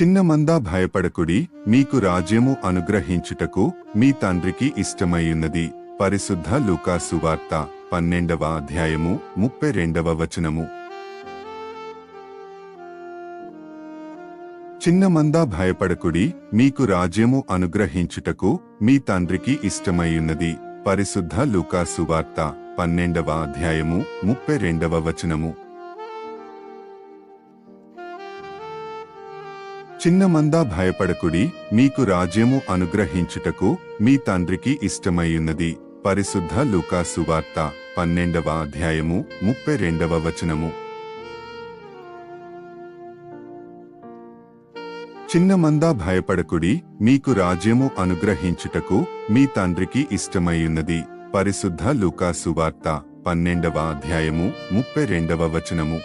చిన్నమందా భయపడకుడి మీకు రాజ్యము అనుగ్రహించుటకు మీ తండ్రికి ఇష్టమయ్యున్నది. పరిశుద్ధ లూకా వార్త పన్నెండవ అధ్యాయము ముప్పై రెండవ వచనము. చిన్నమందా భయపడకుడి మీకు రాజ్యము అనుగ్రహించుటకు మీ తండ్రికి ఇష్టమయ్యున్నది. పరిశుద్ధ లూకా వార్త పన్నెండవ అధ్యాయము ముప్పై రెండవ వచనము. చిన్నమందా భయపడకుడి మీకు రాజ్యము అనుగ్రహించుటకు మీ తండ్రికి ఇష్టమయ్యున్నది. పరిశుద్ధ లూకా సువార్త పన్నెండవ అధ్యాయము ముప్పై రెండవ వచనము. చిన్నమందా భయపడకుడి మీకు రాజ్యము అనుగ్రహించుటకు మీ తండ్రికి ఇష్టమయ్యున్నది. పరిశుద్ధ లూకా సువార్త పన్నెండవ అధ్యాయము ముప్పై రెండవ వచనము.